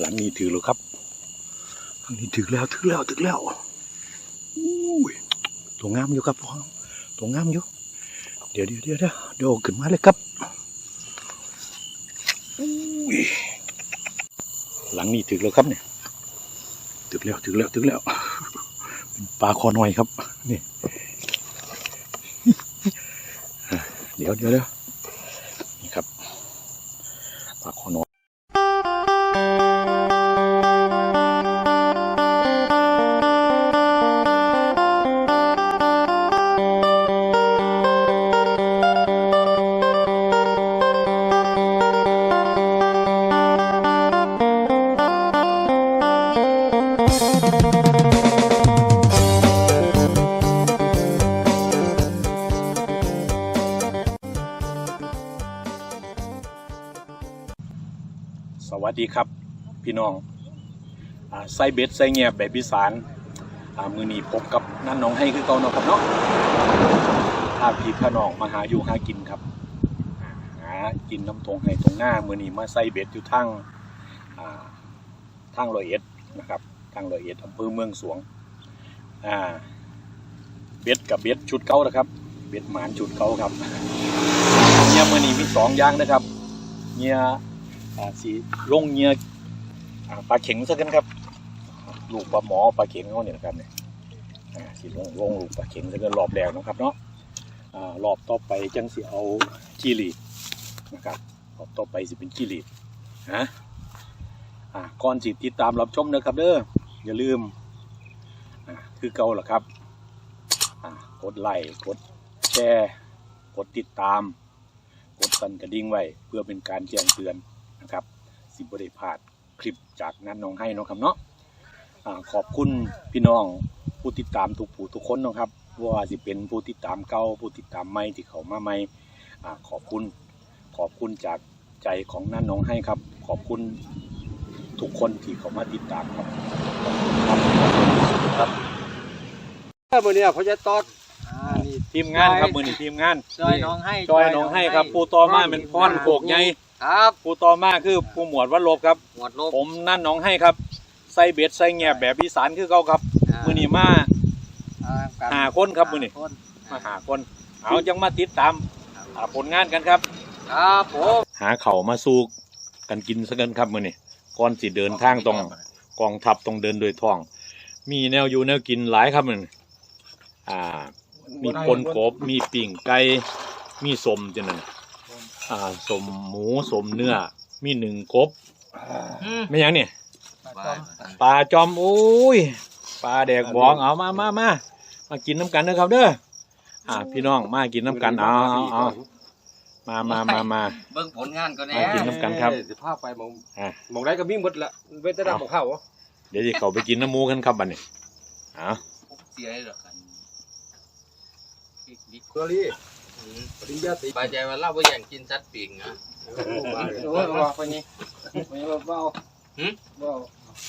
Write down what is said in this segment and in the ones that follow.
หลังนี้ถือแล้วครับหลังนี้ถือแล้วถือแล้วถือแล้วอุ้ยตัวงามอยู่ครับพ่อตัวงามอยู่เดี๋ยวเดี๋ยวเดี๋ยวเดี๋ยวเดี๋ยวขึ้นมาเลยครับอุ้ยหลังนี้ถือแล้วครับเนี่ยถือแล้วถือแล้วถือแล้วเป็นปลาคอหน้อยครับนี่เดี๋ยวเดี๋ยวเดี๋ยว น้องอ่าไส้เบ็ดไส้เงียบแบบพิสานอ่ามือนีพบกับนั่นน้องให้คือเก่าเนาะครับเนาะถ้าพี่ถ้าน้องมาหาอยู่หากินครับหากินน้ำทงให้ตรงหน้ามือนีมาไส้เบ็ดอยู่ทางอ่าทางรอยเอ็ดนะครับทางรอยเอ็ดอำเภอเมืองสวงเบ็ดกับเบ็ดชุดเก่านะครับ เบ็ดหมานชุดเก่าครับเงียมือนีมีสองอย่างนะครับเงียสีลงเงีย ปลาเข็งซะกันครับ ลูกปลาหมอปลาเข็งเขาเนี่ยนะครับเนี่ยสีลงลงลูกปลาเข็งซะกันรอบแรกนะครับเนาะรอบต่อไปจังสิเอากีรีนะครับรอบต่อไปสิเป็นกีรีนะก่อนสิติดตามรับชมนะครับเด้ออย่าลืมคือเก่าล่ะครับกดไลค์กดแชร์กดติดตาม กดสั่นกระดิ่งไว้ เพื่อเป็นการแจ้งเตือนนะครับ สิบริพลาด คลิปจากนั้นน้องให้เนาะครับเนาะอ่าขอบคุณพี่น้องผู้ติดตามทุกผู้ทุกคนเนาะครับว่าสิเป็นผู้ติดตามเก่าผู้ติดตามใหม่ที่เขามาใหม่อ่าขอบคุณขอบคุณจากใจของนั่นน้องให้ครับ ขอบคุณทุกคนที่เขามาติดตามครับขอบคุณครับครับเออมื่อนี้เขาจะตอดอ่านี่ทีมงานครับมือนี้ทีมงานจอยน้องให้จอยน้องให้ครับผู้ต่อมาเป็นพรโขกใหญ่ ครับผู้ต่อมาคือผู้หมวดวัดลบครับ หมวดลบ ผมนั่นน้องให้ครับ ใส่เบ็ดใส่แงบแบบอีสานคือเขาครับมือนี้มาอ่กันหาคนครับมื้อนี้หาคนมาหาคน เอาจังมาติดตามหาผลงานกันครับ ครับผมหาเข่าวมาสู้กันกินซะกันครับมือนี้ก่อนสิเดินทางตรงกองทัพต้องเดินโดยท้อง มีแนวอยู่แนวกินหลายครับมือนี้อ่า มีปนกบมีปิ่งไก่มีสมจังนั้น อ่าสมหมูสมเนื้อ มีหนึ่งกบอืมไม่หยังเนี่ยปลาจอมโอ้ยปลาแดกบองเอามามามามากินน้ำกันนะครับเด้ออ่า พี่น้องมากินน้ำกันเอาเอาเอามามามามา เบิ่งผลงานก็แน่มากินน้ำกันครับ สิพาไปมองอะมองได้ก็มีหมดละเว้นแต่ดำของเขาเหรอเดี๋ยวจะเขาไปกินน้ำหมูกันครับบัดนี้เอ่าเสียหรอกกันเคอรี่ ปริญญาตรีบายใจว่าเราบ่อยากกินสัตว์ปีกนะโอ้ยว่าไปนี่ไม่ว่าเบาหึเบา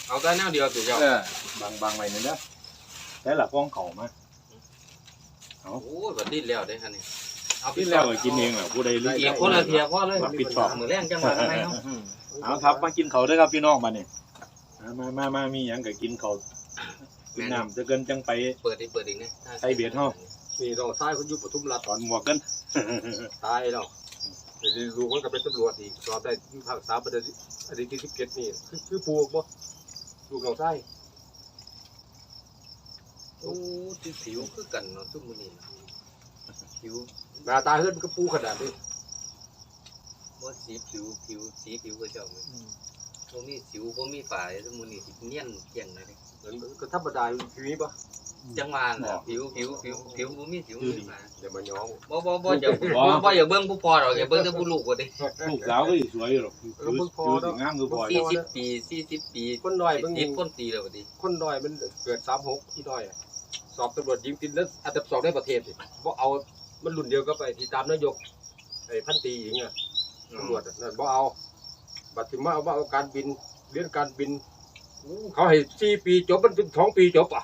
เอาแต่แนวเดียวสิเจ้าเออบางบางไว้นั่นเด้อแต่ละฟ้องเขามาโอ้ยบัดดิ้นแล้วได้คันนี้เอาที่แล้วก็กินเองแหละผู้ใดรู้เอียงคนละเทียพอเลยรับผิดชอบมือแรงจังหวะทำไมเนาะเอาครับมากินเขาวเด้อครับพี่น้องบัดนี้มามามามามีหยังก็กินเขาวกินน้ำจะเกินจังไปเปิดอีกเปิดอีกเนี่ยใส่เบียดเฮา นี่น้องชายคนอยู่ปทุมราชถอนหมวกกัน ตายแล้วเดี๋ยวลูกมันก็เป็นตำรวจอีกสอบได้ที่ภาคสามประเด็นอันนี้ที่สิบเจ็ดนี่คือคือปลูกบ่ลูกน้องชายโอ้ที่ผิวคือกันเนาะทุกมื้อนี้ผิวหน้าตาเฮือนมันก็ปูขนาดนี้บ่สีผิวผิวสีผิวก็เจ้ามื้อบ่มีสิวบ่มีฝ้าเลยทุกมื้อนี้สิเนียนเกลี้ยงเลยเด้มันก็ธรรมดาชีวิตปะ จังหวะน่ะผิวผิวผิวผิวบ่มีสิวมีฝ้าอย่ามาย้อมบ่บ่บ่อย่าบ่บ่อย่าเบิ่งผู้พ่อหรอกอย่าเบิ่งแต่ผู้ลูกก็ดิลูกสาวก็สวยหรอกคือคือสิงามคือบ่อย40ปี40ปีคนน้อยเบิ่งติดพ้นปีแล้วบัดนี้คนน้อยมันเกิดสามหกที่น้อยอะสอบตำรวจยิงติดแล้วอันดับสองในประเทศสิเพราะเอามันรุ่นเดียวก็ไปที่ตามนายกไอ้พันตรีหญิงอะตำรวจอะนั่นเพราะเอาบัตรถึงมาเอาว่าเอาการบินเรียนการบินอู้เขาให้สี่ปีจบมันถึงสองปีจบอะ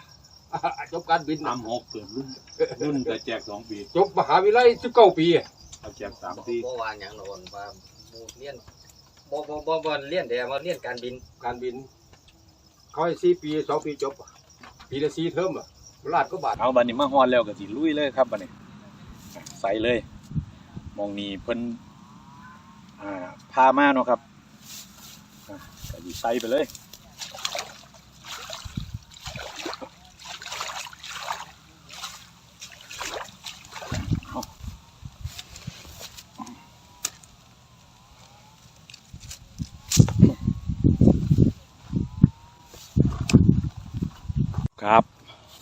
จบการบินสามหกเกิดรุ่นรุ่นแต่แจกสองปีจบมหาวิทยาลัยสิบเก้าปีอะเอาแจกสามปีบ่ว่าหยังหรอกว่าหมู่เรียนบ่บ่บ่บ่เรียนแต่ว่าเรียนการบินการบินเขาให้สี่ปีสองปีจบ ปีละสี่เทอมอะลาดก็บาทเอาบัดนี้มาฮอดแล้วก็สิลุยเลยครับบัดนี้ใส่เลย มองนี้เพิ่นอ่าพามาเนาะครับอะก็สิใส่ไปเลย ครับ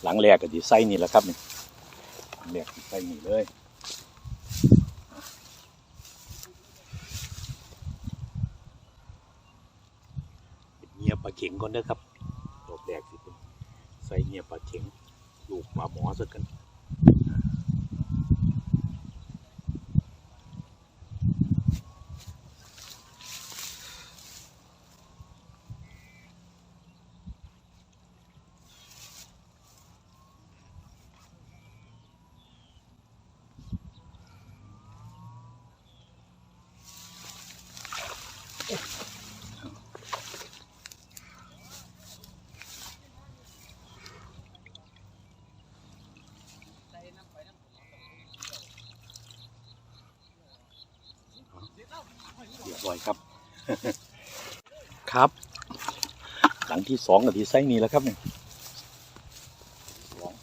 หลังแรกก็ดีไส้นี่แหละครับนี่หลังแรกสิใส่นี่เลยเงียบปลาเข็งก่อนเด้อครับรอบแรกสิเป็นใส่เงียบปลาเข็งลูกปลาหมอสักกัน ร่อยครับ ครับ หลังที่สองกับที่ไส้นี้แล้วครับเนี่ยสอง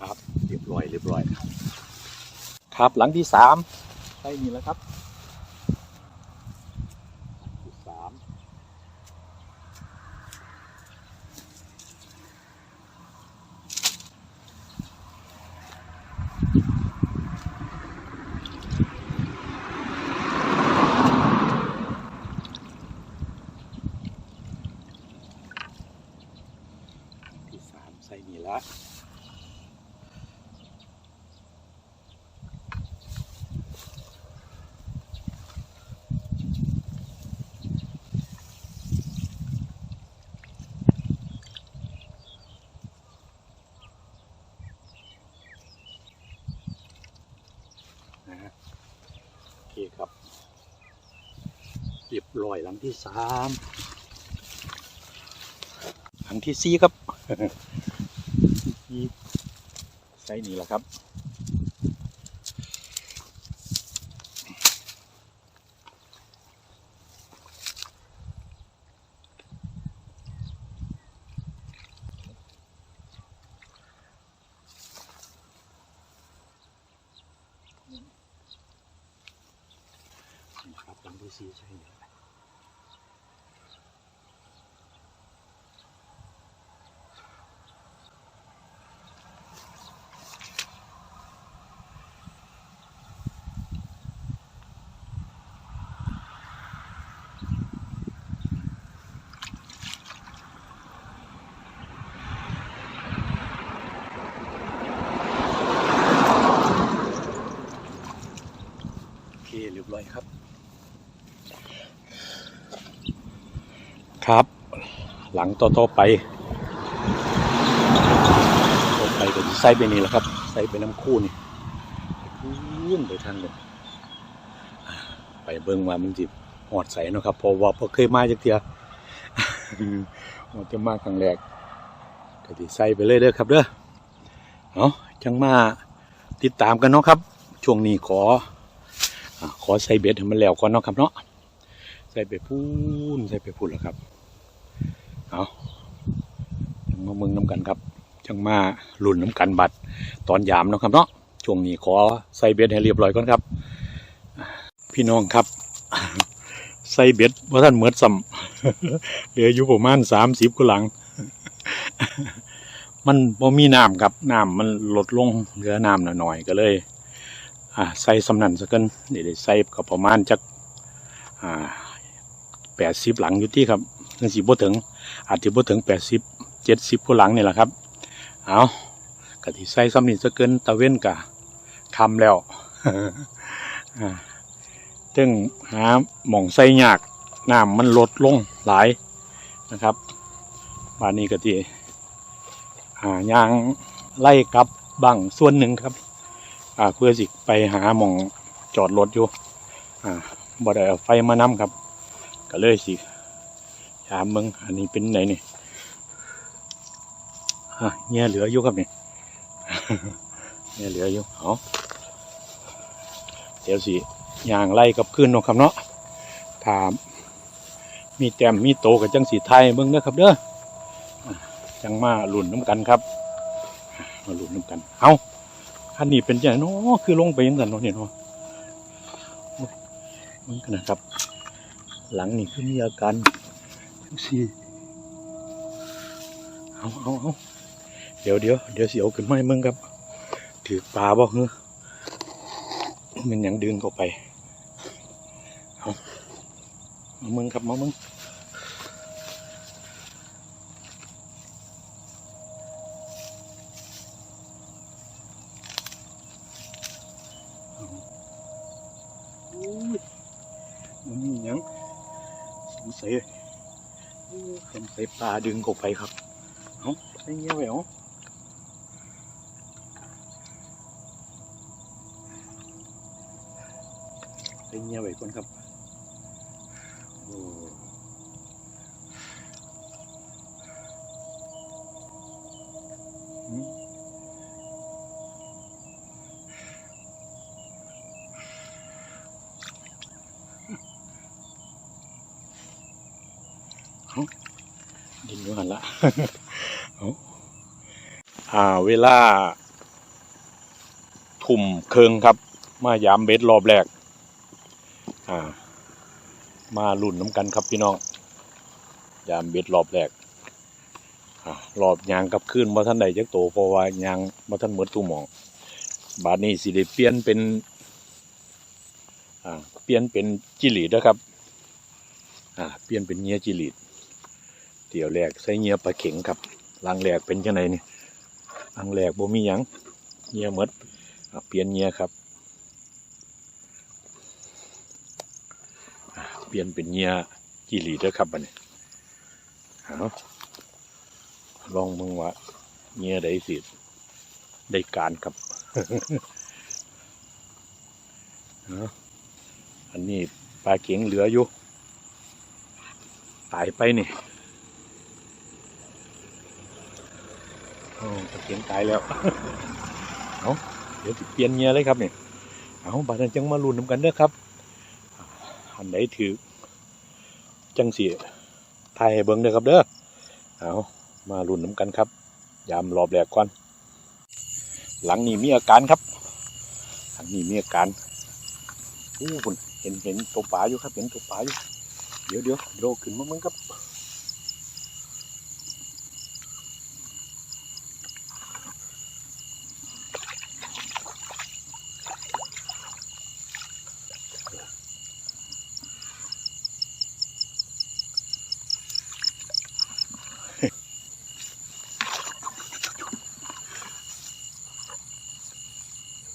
ครับ เรียบร้อยเรียบร้อย ครับ หลังที่สามไส้นี่แล้วครับที่สามที่สามไส้นี่ละ นะฮะโอเคครับเรียบร้อยหลังที่สามหลังที่สี่ครับที่ใส่นี่แหละครับนี่ครับหลังที่สี่ใช่นี่แหละโอเคเรียบร้อยครับ ครับ หลังต่อๆไปต่อไปก็จะใส่ไปนี่แหละครับ ใส่ไปน้ำคู่นี่พื้นไปทางเลยไปเบิ่งว่ามันจิหอดใส่นะครับพอว่าพอเคยมาจากเทียหอดจะมาครั้งแรกก็จะใส่ไปเลยเด้อครับเด้อเอาจังมาติดตามกันเนาะครับ ช่วงนี้ขอขอใส่เบ็ดให้มันแล้วก่อนเนาะครับเนาะใส่ไปพูนใส่ไปพูนแล้วครับ เอาจังมาเมืองน้ำกันครับ จังมาลุ่นน้ำกันบัตรตอนยามเนาะครับเนาะช่วงนี้ขอใส่เบ็ดให้เรียบร้อยก่อนครับ พี่น้องครับใส่เบ็ดว่าท่านเหมือนซ้ำเหลืออยู่ประมาณสามสิบกว่าหลัง มันบ่มีน้ำครับน้ำมันลดลงเหลือน้ำหน่อยๆก็เลย อ่าใส่สำนันสักกันเดี๋ยวได้ใส่ก็ประมาณจักอ่าแปดสิบหลังอยู่ที่ครับนั่นสิบ่ถึง อาจจะบ่ถึงแปดสิบเจ็ดสิบผู้หลังนี่แหละครับ เอากะที่ใส่สำนินสักเกินตะเว้นกะคำแล้วอ่าถึงหาหม่องใส่ยากน้ำมันลดลงหลายนะครับบานนี้ก็ที่อ่ายางไล่กลับบังส่วนหนึ่งครับ อ่าเพื่อสิไปหาหม่องจอดรถอยู่ อ่าบ่ได้เอาไฟมานำครับ ก็เลยสิ ถามมึงอันนี้เป็นไหนนี่ฮะเงี้ยเหลืออยู่ครับนี่เงี้ยเหลืออยู่เอาเดี๋ยวสิย่างไล่กับขึ้นนะครับเนาะถาม มีแต้มมีโตกับจังสีไทยเบิ่งเด้อครับเด้อจังมาลุ่นน้ำกันครับ มาลุ่นน้ำกันเอาคันนี้เป็นยังไงเนาะคือลงไปยังไงเนาะเนี่ยเนาะมันกันนะครับ หลังนี่คือมีอาการ สี่เอาเอาเอาเดี๋ยวเดี๋ยวเดี๋ยวเสิเอาขึ้นมาให้มึงครับ ถือปลาบ่เฮ้อมันยังดึงเข้าไปเอามามึงครับมามึงโอ้ยมันมีหยังสงสัย เป็นไปลาดึงกบไปครับเอาใส่เงี้ยไว้เอาเป็นเงี้ยวไว้ก่อนครับโอ้อืมเอา ดินอยู่หันละเอาอ่า เวลาทุ่มเคืองครับ มายามเบ็ดรอบแรก อ่า มาลุ่นน้ำกันครับพี่น้อง ยามเบ็ดรอบแรกอ่ารอบยางกับขึ้นมาท่านใดจักโตเพราะว่ายางมาท่านเหมือนตู้หมอง บาดนี้สิได้เปลี่ยนเป็นอ่าเปลี่ยนเป็นจิลีดนะครับอ่าเปลี่ยนเป็นเงียจิลีด เดี๋ยวแรกใส่เงียปลาเข็งครับลังแรกเป็นจังไงนี่ลังแรกบ่มีหยังเงียหมดเปลี่ยนเงียครับ เปลี่ยนเป็นเงียจิลีด้วครับบัดนี้เอาลองมึงว่าเงียได้สิได้การครับอาอันนี้ปลาเข็งเหลืออยู่ ตายไปนี่ โอ้ปลาเข็งตายแล้ว เอาเดี๋ยวเปลี่ยนเงียเลยครับเนี่ยเอาบาดนั้นจังมาลุ้นนำกันเด้อครับ อันไหนถือจังสีถ่ายให้เบิ้งเด้อครับเด้อ เอามาลุ้นน้ำกันครับ ยามรอบแรกก่อน หลังนี้มีอาการครับ หลังนี้มีอาการอู้คุณเห็นเห็นตัวปลาอยู่ครับ เห็นตัวปลาอยู่ เดี๋ยวเดี๋ยวโดขึ้นมาเบิ้งครับ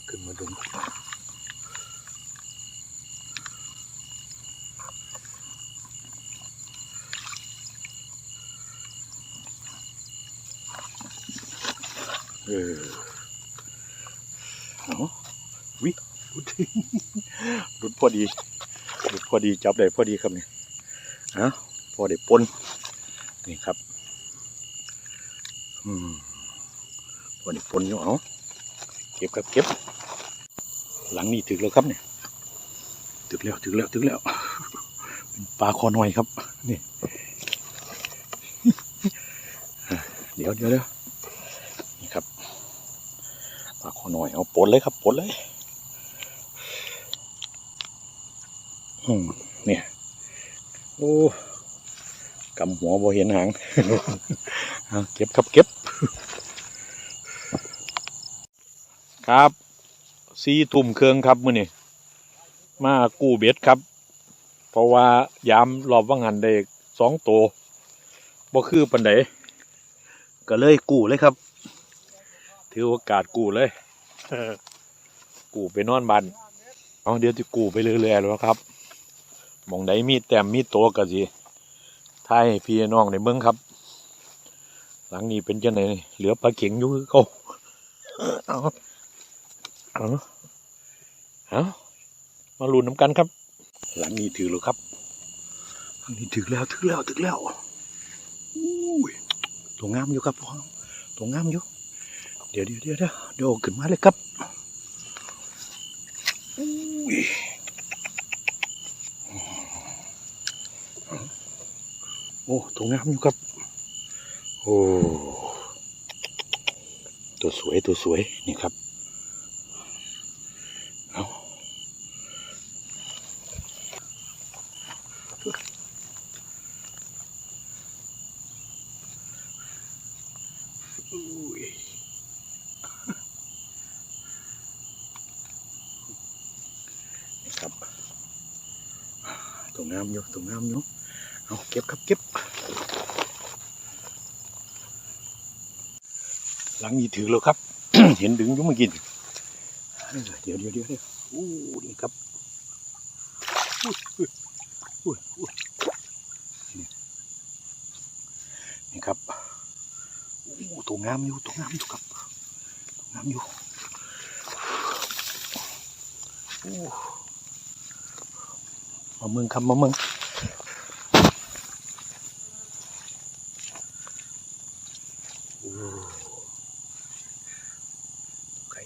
ขึ้นมาดูเออเอาวิหลุด หลุด พอดีหลุดพอดีจับได้พอดีครับนี่เอาพอได้ปนนี่ครับ อืมพอได้ปนอยู่เอาเก็บครับเก็บ หลังนี้ถึกแล้วครับเนี่ยถึกแล้วถึกแล้วถึกแล้วเป็นปลาคอหน่อยครับ นี่ เดี๋ยวเดี๋ยวเดี๋ยวนี่ครับปลาคอหน่อยเอาปนเลยครับปนเลย อืมเนี่ยโอ้กำหัวบ่เห็นหางเอาเก็บครับเก็บ ครับสี่ทุ่มเครื่องครับมื้อนี้มากู้เบ็ดครับ เพราะว่ายามรอบว่างหันได้สองตัวบ่คือปันไดก็เลยกู้เลยครับ ถือโอกาสกู้เลยกู้ไปนอนบ้านเอาเดี๋ยวจะกู้ไปเรื่อยๆแล้วครับห มองใดมีแต้มมีตัวก็สิทายให้พี่น้องในเมืองครับ หลังนี้เป็นจังไหนเหลือปลาเข็งอยู่คือเขาเอาเอาเอามาลุ้นน้ำกันครับ หลังนี้ถือแล้วครับหลังนี้ถือแล้วถือแล้วถือแล้วอุ้ยตัวงามอยู่ครับพ่อตัวงามอยู่เดี๋ยวเดี๋ยวเดี๋ยวเดี๋ยวเดี๋ยวเอาขึ้นมาเลยครับอุ้ย อ้ตัวงามอยู่ครับ โอ้ตัวสวยตัวสวยนี่ครับเอาอุ้ยนี่ครับตัวงามอยู่ตัวงามอยู่เอาเก็บครับเก็บ หลังนี้ถือแล้วครับ เห็นดึงยุ่งมากิน เดี๋ยวเดี๋ยวเดี๋ยวเดี๋ยวอู้นี่ครับอุ้ยอุ้ยอุ้ยอุ้ยนี่ครับอู้ตัวงามอยู่ตัวงามอยู่ครับตัวงามอยู่อู้มาเมืองครับมาเมืองอู้ไข่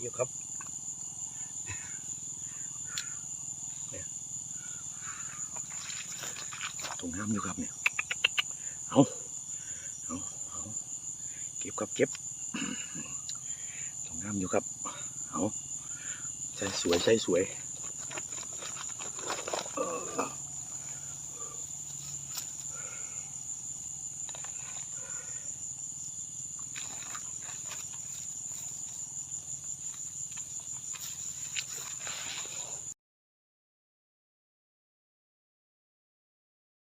อยู่ครับตรงน้ำอยู่ครับเนี่ย เอาเอาเอาเก็บครับเก็บตรงน้ำอยู่ครับ เอาใช้สวยใช้สวย